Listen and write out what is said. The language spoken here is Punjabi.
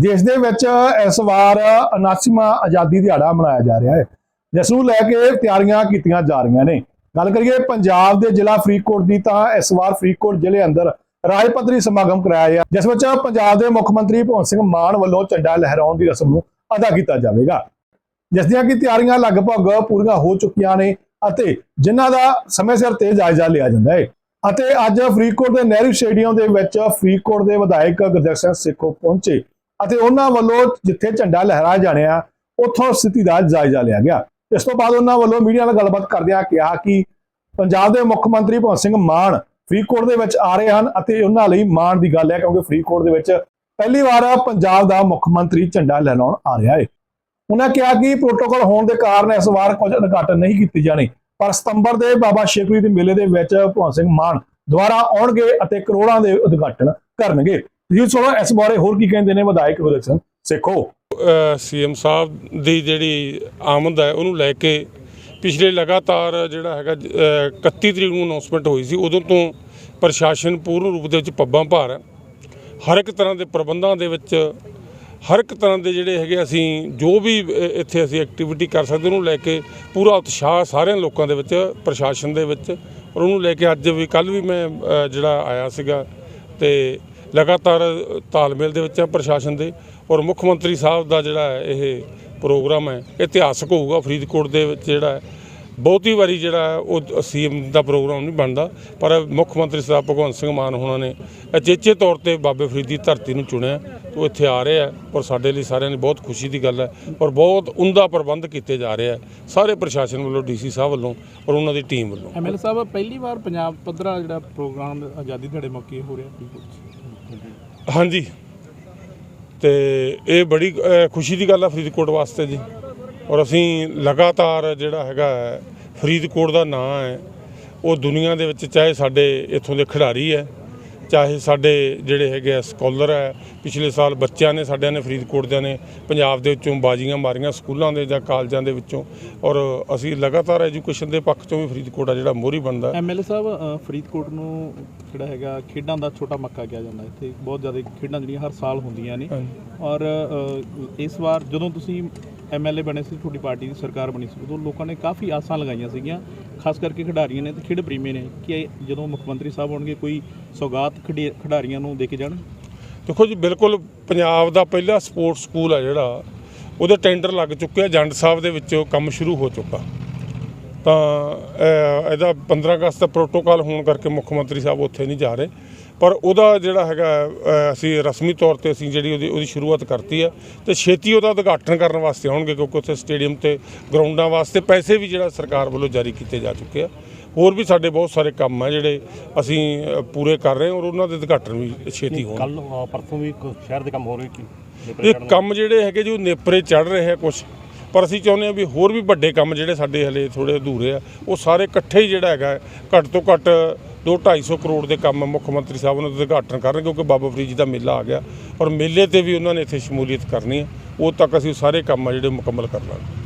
ਦੇਸ਼ ਦੇ ਵਿੱਚ ਇਸ ਵਾਰ 79ਵਾਂ ਆਜ਼ਾਦੀ ਦਿਹਾੜਾ ਮਨਾਇਆ ਜਾ ਰਿਹਾ ਹੈ, ਜਿਸ ਨੂੰ ਲੈ ਕੇ ਤਿਆਰੀਆਂ ਕੀਤੀਆਂ ਜਾ ਰਹੀਆਂ ਨੇ। ਗੱਲ ਕਰੀਏ ਪੰਜਾਬ ਦੇ ਜ਼ਿਲ੍ਹਾ ਫਰੀਦਕੋਟ ਦੀ ਤਾਂ ਇਸ ਵਾਰ ਫਰੀਦਕੋਟ ਜ਼ਿਲ੍ਹੇ ਅੰਦਰ ਰਾਜ ਪੱਧਰੀ ਸਮਾਗਮ ਕਰਾਇਆ ਗਿਆ, ਜਿਸ ਵਿੱਚ ਪੰਜਾਬ ਦੇ ਮੁੱਖ ਮੰਤਰੀ ਭਗਵੰਤ ਸਿੰਘ ਮਾਨ ਵੱਲੋਂ ਝੰਡਾ ਲਹਿਰਾਉਣ ਦੀ ਰਸਮ ਨੂੰ ਅਦਾ ਕੀਤਾ ਜਾਵੇਗਾ। ਜਿਸ ਦੀਆਂ ਕਿ ਤਿਆਰੀਆਂ ਲਗਭਗ ਪੂਰੀਆਂ ਹੋ ਚੁੱਕੀਆਂ ਨੇ ਅਤੇ ਜਿਨ੍ਹਾਂ ਦਾ ਸਮੇਂ ਸਿਰ ਤੇ ਜਾਇਜ਼ਾ ਲਿਆ ਜਾਂਦਾ ਹੈ। ਅਤੇ ਅੱਜ ਫਰੀਦਕੋਟ ਦੇ ਨਹਿਰੂ ਸਟੇਡੀਅਮ ਦੇ ਵਿੱਚ ਫਰੀਦਕੋਟ ਦੇ ਵਿਧਾਇਕ ਗੁਰਦੇਵ ਸਿੰਘ ਸੇਖੋਂ ਪਹੁੰਚੇ। ਅਤੇ ਉਹਨਾਂ ਵੱਲੋਂ ਜਿੱਥੇ ਝੰਡਾ ਲਹਿਰਾਇਆ ਜਾਣਿਆ, ਉੱਥੋਂ ਸਥਿਤੀ ਦਾ ਜਾਇਜ਼ਾ ਲਿਆ ਗਿਆ। ਇਸ ਤੋਂ ਬਾਅਦ ਉਹਨਾਂ ਵੱਲੋਂ ਮੀਡੀਆ ਨਾਲ ਗੱਲਬਾਤ ਕਰਦਿਆਂ ਕਿਹਾ ਕਿ ਪੰਜਾਬ ਦੇ ਮੁੱਖ ਮੰਤਰੀ ਭਗਵੰਤ ਸਿੰਘ ਮਾਨ ਫਰੀਦਕੋਟ ਦੇ ਵਿੱਚ ਆ ਰਹੇ ਹਨ ਅਤੇ ਉਹਨਾਂ ਲਈ ਮਾਣ ਦੀ ਗੱਲ ਹੈ ਕਿਉਂਕਿ ਫਰੀਦਕੋਟ ਦੇ ਵਿੱਚ ਪਹਿਲੀ ਵਾਰ ਪੰਜਾਬ ਦਾ ਮੁੱਖ ਮੰਤਰੀ ਝੰਡਾ ਲਹਿਰਾਉਣ ਆ ਰਿਹਾ ਹੈ। ਉਹਨਾਂ ਕਿਹਾ ਕਿ ਪ੍ਰੋਟੋਕਾਲ ਹੋਣ ਦੇ ਕਾਰਨ ਇਸ ਵਾਰ ਕੁਝ ਉਦਘਾਟਨ ਨਹੀਂ ਕੀਤੇ ਜਾਣੇ, ਪਰ ਸਤੰਬਰ ਦੇ ਬਾਬਾ ਸ਼ੇਖਰੀ ਦੇ ਮੇਲੇ ਦੇ ਵਿੱਚ ਭਗਵੰਤ ਸਿੰਘ ਮਾਨ ਦੁਆਰਾ ਆਉਣਗੇ ਅਤੇ ਕਰੋੜਾਂ ਦੇ ਉਦਘਾਟਨ ਕਰਨਗੇ। ਜੀ, ਸੁਣੋ, ਇਸ ਬਾਰੇ ਹੋਰ ਕੀ ਕਹਿੰਦੇ ਨੇ ਵਿਧਾਇਕ ਗੁਰਦੇਵ ਸਿੰਘ? ਸੇਖੋ। ਸੀਐਮ ਸਾਹਿਬ ਦੀ ਜਿਹੜੀ ਆਮਦ ਹੈ, ਉਹਨੂੰ ਲੈ ਕੇ ਪਿਛਲੇ ਲਗਾਤਾਰ ਜਿਹੜਾ ਹੈਗਾ ਜ- 31 ਤਰੀਕ ਨੂੰ ਅਨਾਉਂਸਮੈਂਟ ਹੋਈ ਸੀ, ਉਦੋਂ ਤੋਂ ਪ੍ਰਸ਼ਾਸਨ ਪੂਰਨ ਰੂਪ ਦੇ ਵਿੱਚ ਪੱਬਾਂ ਭਾਰ ਹੈ। ਹਰ ਇੱਕ ਤਰ੍ਹਾਂ ਦੇ ਪ੍ਰਬੰਧਾਂ ਦੇ ਵਿੱਚ, ਹਰ ਇੱਕ ਤਰ੍ਹਾਂ ਦੇ ਜਿਹੜੇ ਹੈਗੇ, ਅਸੀਂ ਜੋ ਵੀ ਇੱਥੇ ਅਸੀਂ ਐਕਟੀਵਿਟੀ ਕਰ ਸਕਦੇ, ਉਹਨੂੰ ਲੈ ਕੇ ਪੂਰਾ ਉਤਸ਼ਾਹ ਸਾਰਿਆਂ ਲੋਕਾਂ ਦੇ ਵਿੱਚ, ਪ੍ਰਸ਼ਾਸਨ ਦੇ ਵਿੱਚ। ਔਰ ਉਹਨੂੰ ਲੈ ਕੇ ਅੱਜ ਵੀ ਕੱਲ ਵੀ ਮੈਂ ਜਿਹੜਾ ਆਇਆ ਸੀਗਾ, ਤੇ ਲਗਾਤਾਰ ਤਾਲਮੇਲ ਦੇ ਵਿੱਚ ਹੈ ਪ੍ਰਸ਼ਾਸਨ ਦੇ ਔਰ ਮੁੱਖ ਮੰਤਰੀ ਸਾਹਿਬ ਦਾ ਜਿਹੜਾ ਹੈ ਇਹ ਪ੍ਰੋਗਰਾਮ ਹੈ, ਇਤਿਹਾਸਕ ਹੋਊਗਾ ਫਰੀਦਕੋਟ ਦੇ ਵਿੱਚ ਜਿਹੜਾ ਹੈ। ਬਹੁਤੀ ਵਾਰੀ ਜਿਹੜਾ ਹੈ ਉਹ ਸੀਐਮ ਦਾ ਪ੍ਰੋਗਰਾਮ ਨਹੀਂ ਬਣਦਾ, ਪਰ ਮੁੱਖ ਮੰਤਰੀ ਸਾਹਿਬ ਭਗਵੰਤ ਸਿੰਘ ਮਾਨ ਹੋਣਾ ਨੇ ਅਚੇਚੇ ਤੌਰ ਤੇ ਬਾਬੇ ਫਰੀਦ ਦੀ ਧਰਤੀ ਨੂੰ ਚੁਣਿਆ, ਉਹ ਇੱਥੇ ਆ ਰਿਹਾ ਔਰ ਸਾਡੇ ਲਈ ਸਾਰਿਆਂ ਲਈ ਬਹੁਤ ਖੁਸ਼ੀ ਦੀ ਗੱਲ ਹੈ ਔਰ ਬਹੁਤ ਉਮਦਾ ਪ੍ਰਬੰਧ ਕੀਤੇ ਜਾ ਰਿਹਾ ਸਾਰੇ ਪ੍ਰਸ਼ਾਸਨ ਵੱਲੋਂ ਡੀਸੀ ਸਾਹਿਬ ਵੱਲੋਂ ਔਰ ਉਹਨਾਂ ਦੀ ਟੀਮ ਵੱਲੋਂ। ਐਮਐਲ ਸਾਹਿਬ, ਪਹਿਲੀ ਵਾਰ ਪੰਜਾਬ ਪੱਧਰਾ ਜਿਹੜਾ ਪ੍ਰੋਗਰਾਮ ਆਜ਼ਾਦੀ ਦਿਹਾੜੇ ਮੌਕੇ ਹੋ ਰਿਹਾ ਹਾਂਜੀ। ਤੇ ਇਹ ਬੜੀ ਅ, ਖੁਸ਼ੀ ਦੀ ਗੱਲ ਆ ਫਰੀਦਕੋਟ ਵਾਸਤੇ ਜੀ। ਔਰ ਅਸੀਂ ਲਗਾਤਾਰ ਜਿਹੜਾ ਹੈਗਾ ਹੈ, ਫਰੀਦਕੋਟ ਦਾ ਨਾਂ ਹੈ ਉਹ ਦੁਨੀਆ ਦੇ ਵਿੱਚ ਚਾਹੇ ਸਾਡੇ ਇੱਥੋਂ ਦੇ ਖਿਡਾਰੀ ਹੈ ਚਾਹੇ ਸਾਡੇ ਜਿਹੜੇ ਹੈਗੇ ਆ ਸਕਾਲਰ ਹੈ ਪਿਛਲੇ ਸਾਲ ਬੱਚਿਆਂ ਨੇ ਸਾਡਿਆਂ ਨੇ ਫਰੀਦਕੋਟ ਦਿਆਂ ਨੇ ਪੰਜਾਬ ਦੇ ਵਿੱਚੋਂ ਬਾਜ਼ੀਆਂ ਮਾਰੀਆਂ ਸਕੂਲਾਂ ਦੇ ਜਾਂ ਕਾਲਜਾਂ ਦੇ ਵਿੱਚੋਂ ਔਰ ਅਸੀਂ ਲਗਾਤਾਰ ਐਜੂਕੇਸ਼ਨ ਦੇ ਪੱਖ ਚੋਂ ਵੀ ਫਰੀਦਕੋਟ ਆ ਜਿਹੜਾ ਮੋਹਰੀ ਬਣਦਾ। ਐਮਐਲਏ ਸਾਹਿਬ ਫਰੀਦਕੋਟ ਨੂੰ ਜਿਹੜਾ ਹੈਗਾ ਖੇਡਾਂ ਦਾ ਛੋਟਾ ਮੱਕਾ ਕਿਹਾ ਜਾਂਦਾ ਇੱਥੇ। ਬਹੁਤ ਜ਼ਿਆਦਾ ਖੇਡਾਂ ਜਿਹੜੀਆਂ ਹਰ ਸਾਲ ਹੁੰਦੀਆਂ ਨੇ। ਔਰ ਇਸ ਵਾਰ ਜਦੋਂ ਤੁਸੀਂ ਐਮਐਲਏ ਬਣੇ ਸੀ ਤੁਹਾਡੀ ਪਾਰਟੀ ਦੀ ਸਰਕਾਰ ਬਣੀ ਸੀ ਉਦੋਂ ਲੋਕਾਂ ਨੇ ਕਾਫੀ ਆਸਾਂ ਲਗਾਈਆਂ ਸੀਗੀਆਂ। ਖਾਸ ਕਰਕੇ ਖਿਡਾਰੀਆਂ ਨੇ ਤੇ ਖੇਡ ਪ੍ਰੇਮੀ ਨੇ ਕਿ ਜਦੋਂ ਮੁੱਖ ਮੰਤਰੀ ਸਾਹਿਬ ਆਉਣਗੇ ਕੋਈ ਸੌਗਾਤ ਖਿਡੇ- ਖਿਡਾਰੀਆਂ ਨੂੰ ਦੇ ਕੇ ਜਾਣ? ਦੇਖੋ ਜੀ, ਬਿਲਕੁਲ ਪੰਜਾਬ ਦਾ ਪਹਿਲਾ ਸਪੋਰਟਸ ਸਕੂਲ ਆ ਜਿਹੜਾ, ਉਹਦੇ ਟੈਂਡਰ ਲੱਗ ਚੁੱਕਿਆ ਜੰਡ ਸਾਹਿਬ ਦੇ ਵਿੱਚੋਂ ਕੰਮ ਸ਼ੁਰੂ ਹੋ ਚੁੱਕਾ। ਤਾਂ ਇਹਦਾ 15 ਅਗਸਤ ਦਾ ਪ੍ਰੋਟੋਕਾਲ ਹੋਣ ਕਰਕੇ ਮੁੱਖ ਮੰਤਰੀ ਸਾਹਿਬ ਉੱਥੇ ਨਹੀਂ ਜਾ ਰਹੇ। ਪਰ ਉਹਦਾ ਜਿਹੜਾ ਹੈਗਾ ਅਸੀਂ ਰਸਮੀ ਤੌਰ ਤੇ ਅਸੀਂ ਜਿਹੜੀ ਉਹਦੀ ਉਹਦੀ ਸ਼ੁਰੂਆਤ ਕਰਤੀ ਹੈ ਤੇ ਛੇਤੀ ਉਹਦਾ ਉਦਘਾਟਨ ਕਰਨ ਵਾਸਤੇ ਆਉਣਗੇ ਕਿਉਂਕਿ ਉੱਥੇ ਸਟੇਡੀਅਮ ਤੇ ਗਰਾਊਂਡਾਂ ਵਾਸਤੇ ਪੈਸੇ ਵੀ ਜਿਹੜਾ ਸਰਕਾਰ ਵੱਲੋਂ ਜਾਰੀ ਕੀਤੇ ਜਾ ਚੁੱਕੇ ਆ। ਹੋਰ ਵੀ ਸਾਡੇ ਬਹੁਤ ਸਾਰੇ ਕੰਮ ਆ ਜਿਹੜੇ ਅਸੀਂ ਪੂਰੇ ਕਰ ਰਹੇ ਹਾਂ ਔਰ ਉਹਨਾਂ ਦੇ ਉਦਘਾਟਨ ਵੀ ਛੇਤੀ ਹੋਣਗੇ ਕੱਲ ਪਰਸੋਂ ਵੀ ਸ਼ਹਿਰ ਦੇ ਕੰਮ ਹੋ ਰਹੇ ਕੀ ਇਹ ਕੰਮ ਜਿਹੜੇ ਹੈਗੇ ਜੋ ਨੇਪਰੇ ਚੜ ਰਹੇ ਆ ਕੁਝ ਪਰ ਅਸੀਂ ਚਾਹੁੰਦੇ ਹਾਂ ਵੀ ਹੋਰ ਵੀ ਵੱਡੇ ਕੰਮ ਜਿਹੜੇ ਸਾਡੇ ਹਲੇ ਥੋੜੇ ਅਧੂਰੇ ਆ, ਉਹ ਸਾਰੇ ਇਕੱਠੇ ਹੀ ਜਿਹੜਾ ਹੈਗਾ, ਘੱਟ ਤੋਂ ਘੱਟ 2 250 ਕਰੋੜ ਦੇ ਕੰਮ ਮੁੱਖ ਮੰਤਰੀ ਸਾਹਿਬ ਉਹਨਾਂ ਦਾ ਉਦਘਾਟਨ ਕਰਨਗੇ ਕਿਉਂਕਿ ਬਾਬਾ ਫਰੀਦ ਜੀ ਦਾ ਮੇਲਾ ਆ ਗਿਆ ਔਰ ਮੇਲੇ ਤੇ ਵੀ ਉਹਨਾਂ ਨੇ ਇੱਥੇ ਸ਼ਮੂਲੀਅਤ ਕਰਨੀ ਹੈ। ਉਹ ਤੱਕ ਅਸੀਂ ਸਾਰੇ ਕੰਮ ਆ ਜਿਹੜੇ ਮੁਕੰਮਲ ਕਰ ਲਾਂਗੇ।